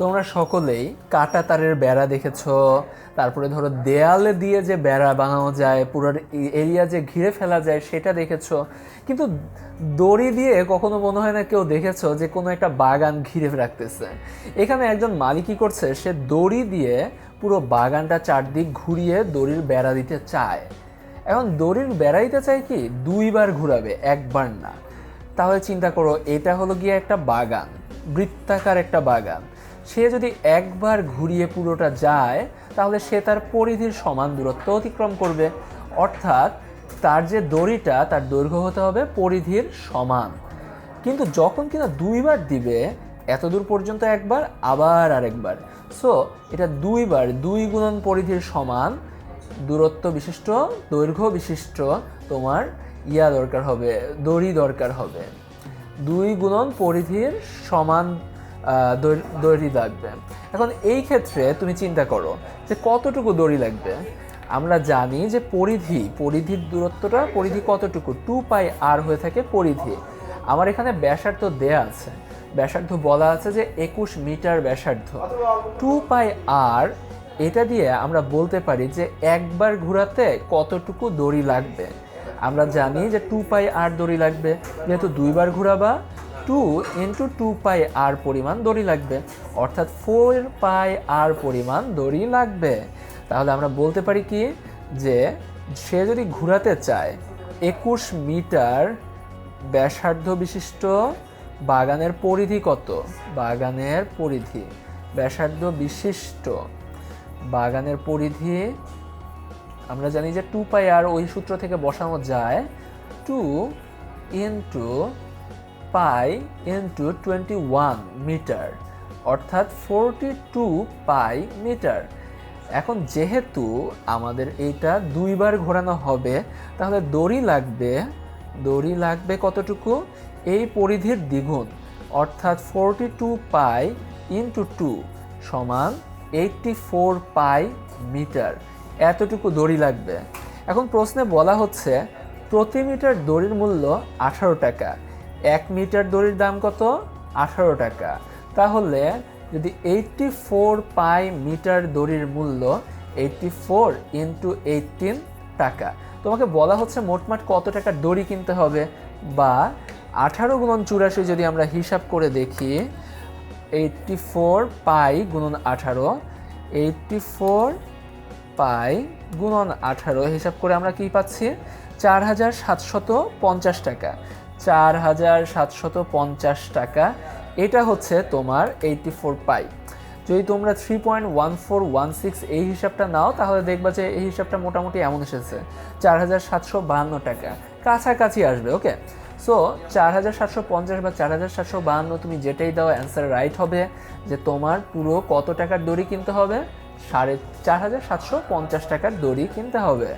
তোমরা সকলেই কাটা তারের বেড়া দেখেছ, তারপরে ধরো দেয়ালে দিয়ে যে বেড়া বানানো যায়, পুরো এরিয়া যে ঘিরে ফেলা যায় সেটা দেখেছ। কিন্তু দড়ি দিয়ে কখনো মনে হয় না কেউ দেখেছ যে কোনো একটা বাগান ঘিরে রাখতেছে। এখানে একজন মালিক কি করছে, সে দড়ি দিয়ে পুরো বাগানটা চারদিক ঘুরিয়ে দড়ির বেড়া দিতে চায়। এখন দড়ির বেড়া দিতে চায় কি, দুইবার ঘুরাবে, একবার না। তাহলে চিন্তা করো, এটা হলো গিয়ে একটা বাগান, বৃত্তাকার একটা বাগান। সে যদি একবার ঘুরিয়ে পুরোটা যায়, তাহলে সে তার পরিধির সমান দূরত্ব অতিক্রম করবে। অর্থাৎ তার যে দড়িটা, তার দৈর্ঘ্য হতে হবে পরিধির সমান। কিন্তু যখন কিনা দুইবার দিবে, এত দূর পর্যন্ত একবার, আবার আরেকবার। সো এটা দুইবার, দুই গুণন পরিধির সমান, দূরত্ব বিশিষ্ট, দৈর্ঘ্য বিশিষ্ট তোমার ইয়া দরকার হবে, দড়ি দরকার হবে। দুই গুণন পরিধির সমান দড়ি লাগবে। এখন এই ক্ষেত্রে তুমি চিন্তা করো যে কতটুকু দড়ি লাগবে? আমরা জানি যে পরিধি, পরিধির দূরত্বটা, পরিধি কতটুকু? টু পাই আর হয়ে থাকে পরিধি। আমার এখানে ব্যাসার্ধ দেয়া আছে। ব্যাসার্ধ বলা আছে যে একুশ মিটার ব্যাসার্ধ। টু পাই আর এটা দিয়ে আমরা বলতে পারি যে একবার ঘোরাতে কতটুকু দড়ি লাগবে? আমরা জানি যে টু পাই আর দড়ি লাগবে। যেহেতু দুইবার ঘোরাবা টু ইন্টু টু পাই আর পরিমাণ দড়ি লাগবে। অর্থাৎ ফোর পাই আর পরিমাণ দড়ি লাগবে। তাহলে আমরা বলতে পারি কি? যে সে যদি ঘোরাতে চায়, একুশ মিটার ব্যাসার্ধ বিশিষ্ট বাগানের পরিধি কত? বাগানের পরিধি। ব্যাসার্ধ বিশিষ্ট বাগানের পরিধি, আমরা জানি যে টু পাই আর ওই সূত্র থেকে বসানো যায়। Two into pi into twenty one metre অর্থাৎ ফোরটি টু পাই মিটার এখন যেহেতু আমাদের এইটা দুইবার ঘোরানো হবে, তাহলে দড়ি লাগবে দড়ি লাগবে কতটুকু? এই পরিধির দ্বিগুণ, অর্থাৎ forty two pi into two সমান এইটটি ফোর পাই মিটার এতটুকু দড়ি লাগবে। এখন প্রশ্নে বলা হচ্ছে, প্রতি মিটার দড়ির মূল্য আঠারো টাকা। এক মিটার দড়ির দাম কত? আঠারো টাকা। তাহলে যদি এইটটি ফোর পাই মিটার দড়ির মূল্য এইটটি ফোর ইন্টু এইটিন টাকা। তোমাকে বলা হচ্ছে মোটমাট কত টাকা দড়ি কিনতে হবে? বা আঠারো গুণন চুরাশি যদি আমরা হিসাব করে দেখি এইটটি ফোর পাই গুণন আঠারো এইটটি ফোর পাই গুণন আঠারো, হিসাব করে আমরা কি পাচ্ছি? চার হাজার সাতশত পঞ্চাশ টাকা। চার হাজার সাতশত পঞ্চাশ টাকা। এটা হচ্ছে তোমার এইটটি ফোর পাই। যদি তোমরা three point one four one six এই হিসাবটা নাও, তাহলে দেখবা যে এই হিসাবটা মোটামুটি এমন এসেছে। চার হাজার সাতশো বাহান্ন টাকা। কাছাকাছি আসবে, ওকে? সো চার হাজার সাতশো পঞ্চাশ বা চার হাজার সাতশো বাহান্ন তুমি যেটাই দাও অ্যান্সার রাইট হবে যে তোমার পুরো কত টাকার দড়ি কিনতে হবে? সাড়ে চার হাজার সাতশো পঞ্চাশ টাকার দড়ি কিনতে হবে।